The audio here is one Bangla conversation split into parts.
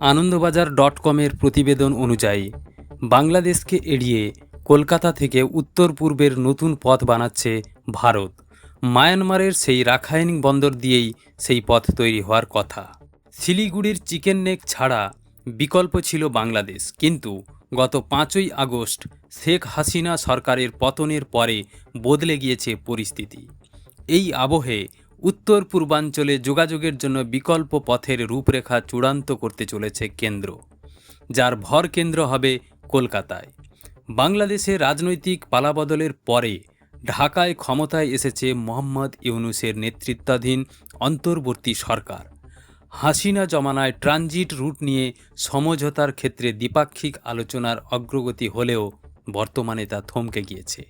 আনন্দবাজার ডট কমের প্রতিবেদন অনুযায়ী, বাংলাদেশকে এড়িয়ে কলকাতা থেকে উত্তর পূর্বের নতুন পথ বানাচ্ছে ভারত। মায়ানমারের সেই রাখাইন বন্দর দিয়েই সেই পথ তৈরি হওয়ার কথা। শিলিগুড়ির চিকেন নেক ছাড়া বিকল্প ছিল বাংলাদেশ। কিন্তু গত পাঁচই আগস্ট শেখ হাসিনা সরকারের পতনের পরে বদলে গিয়েছে পরিস্থিতি। এই আবহে উত্তর পূর্বাঞ্চলে যোগাযোগের জন্য বিকল্প পথের রূপরেখা চূড়ান্ত করতে চলেছে কেন্দ্র, যার ভর কেন্দ্র হবে কলকাতায়। বাংলাদেশে রাজনৈতিক পালাবদলের পরে ঢাকায় ক্ষমতায় এসেছে মোহাম্মদ ইউনুসের নেতৃত্বাধীন অন্তর্বর্তী সরকার। হাসিনা জমানায় ট্রানজিট রুট নিয়ে সমঝোতার ক্ষেত্রে দ্বিপাক্ষিক আলোচনার অগ্রগতি হলেও বর্তমানে তা থমকে গিয়েছে।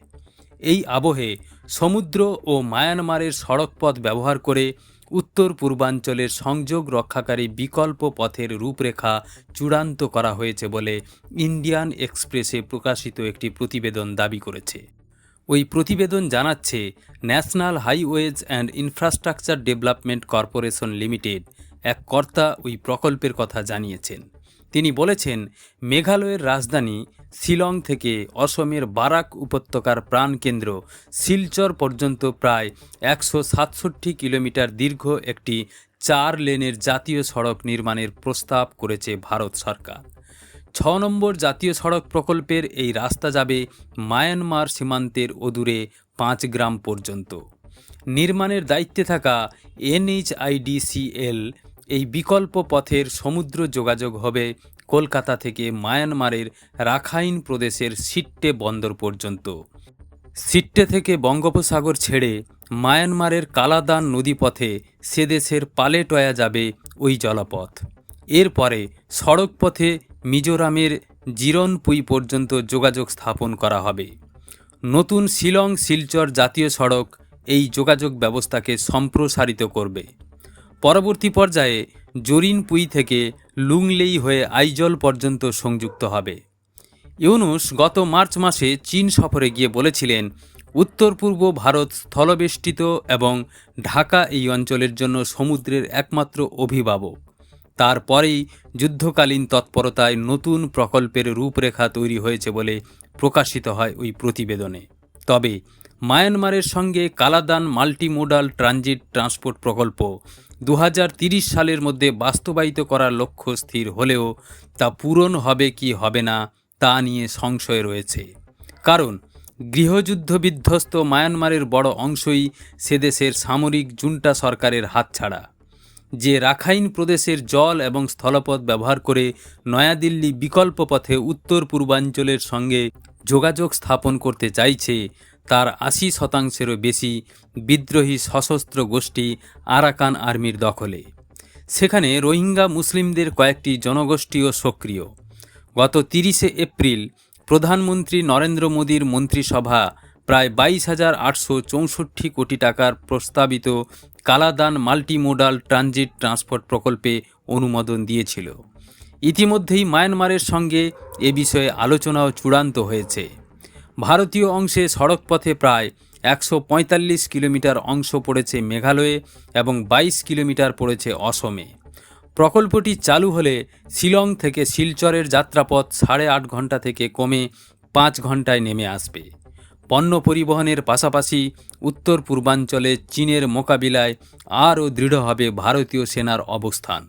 এই আবহে সমুদ্র ও মায়ানমারের সড়কপথ ব্যবহার করে উত্তর পূর্বাঞ্চলের সংযোগ রক্ষাকারী বিকল্প পথের রূপরেখা চূড়ান্ত করা হয়েছে বলে ইন্ডিয়ান এক্সপ্রেসে প্রকাশিত একটি প্রতিবেদন দাবি করেছে। ওই প্রতিবেদন জানাচ্ছে, national highways and infrastructure development corporation limited, এক কর্তা ওই প্রকল্পের কথা জানিয়েছেন। তিনি বলেছেন, মেঘালয়ের রাজধানী শিলং থেকে অসমের বারাক উপত্যকার প্রাণকেন্দ্র শিলচর পর্যন্ত প্রায় একশো সাতষট্টি কিলোমিটার দীর্ঘ একটি চার লেনের জাতীয় সড়ক নির্মাণের প্রস্তাব করেছে ভারত সরকার। ছ নম্বর জাতীয় সড়ক প্রকল্পের এই রাস্তা যাবে মায়ানমার সীমান্তের অদূরে পাঁচ গ্রাম পর্যন্ত। নির্মাণের দায়িত্বে থাকা এনএইচআইডিসিএল এই বিকল্প পথের সমুদ্র যোগাযোগ হবে কলকাতা থেকে মায়ানমারের রাখাইন প্রদেশের সিট্টে বন্দর পর্যন্ত। সিট্টে থেকে বঙ্গোপসাগর ছেড়ে মায়ানমারের কালাদান নদীপথে সে দেশের পালেটয়া যাবে ওই জলপথ। এরপরে সড়কপথে মিজোরামের জিরনপুই পর্যন্ত যোগাযোগ স্থাপন করা হবে। নতুন শিলং শিলচর জাতীয় সড়ক এই যোগাযোগ ব্যবস্থাকে সম্প্রসারিত করবে। পরবর্তী পর্যায়ে জরিনপুই থেকে লুংলেই হয়ে আইজল পর্যন্ত সংযুক্ত হবে। ইউনুস গত মার্চ মাসে চীন সফরে গিয়ে বলেছিলেন, উত্তর পূর্ব ভারত স্থলবেষ্টিত এবং ঢাকা এই অঞ্চলের জন্য সমুদ্রের একমাত্র অভিভাবক। তারপরেই যুদ্ধকালীন তৎপরতায় নতুন প্রকল্পের রূপরেখা তৈরি হয়েছে বলে প্রকাশিত হয় ওই প্রতিবেদনে। তবে মায়ানমারের সঙ্গে কালাদান মাল্টিমোডাল ট্রানজিট ট্রান্সপোর্ট প্রকল্প দু সালের মধ্যে বাস্তবায়িত করার লক্ষ্য স্থির হলেও তা পূরণ হবে কি হবে না তা নিয়ে সংশয় রয়েছে। কারণ, গৃহযুদ্ধ বিধ্বস্ত মায়ানমারের বড় অংশই সে দেশের সামরিক জুন্টা সরকারের হাতছাড়া। যে রাখাইন প্রদেশের জল এবং স্থলপথ ব্যবহার করে নয়াদিল্লি বিকল্প পথে উত্তর পূর্বাঞ্চলের সঙ্গে যোগাযোগ স্থাপন করতে চাইছে তার আশি শতাংশেরও বেশি বিদ্রোহী সশস্ত্র গোষ্ঠী আরাকান আর্মির দখলে। সেখানে রোহিঙ্গা মুসলিমদের কয়েকটি জনগোষ্ঠীও সক্রিয়। গত তিরিশে এপ্রিল প্রধানমন্ত্রী নরেন্দ্র মোদীর মন্ত্রিসভা প্রায় বাইশ হাজার আটশো চৌষট্টি কোটি টাকার প্রস্তাবিত কালাদান মাল্টিমোডাল ট্রানজিট ট্রান্সপোর্ট প্রকল্পে অনুমোদন দিয়েছিল। ইতিমধ্যেই মায়ানমারের সঙ্গে এ বিষয়ে আলোচনাও চূড়ান্ত হয়েছে। ভারতীয় অংশে সড়কপথে প্রায় একশো পঁয়তাল্লিশ কিলোমিটার অংশ পড়েছে মেঘালয়ে এবং বাইশ কিলোমিটার পড়েছে অসমে। প্রকল্পটি চালু হলে শিলং থেকে শিলচরের যাত্রাপথ সাড়ে আট ঘণ্টা থেকে কমে পাঁচ ঘন্টায় নেমে আসবে। পণ্য পরিবহনের পাশাপাশি উত্তর পূর্বাঞ্চলে চীনের মোকাবিলায় আরও দৃঢ় হবে ভারতীয় সেনার অবস্থান।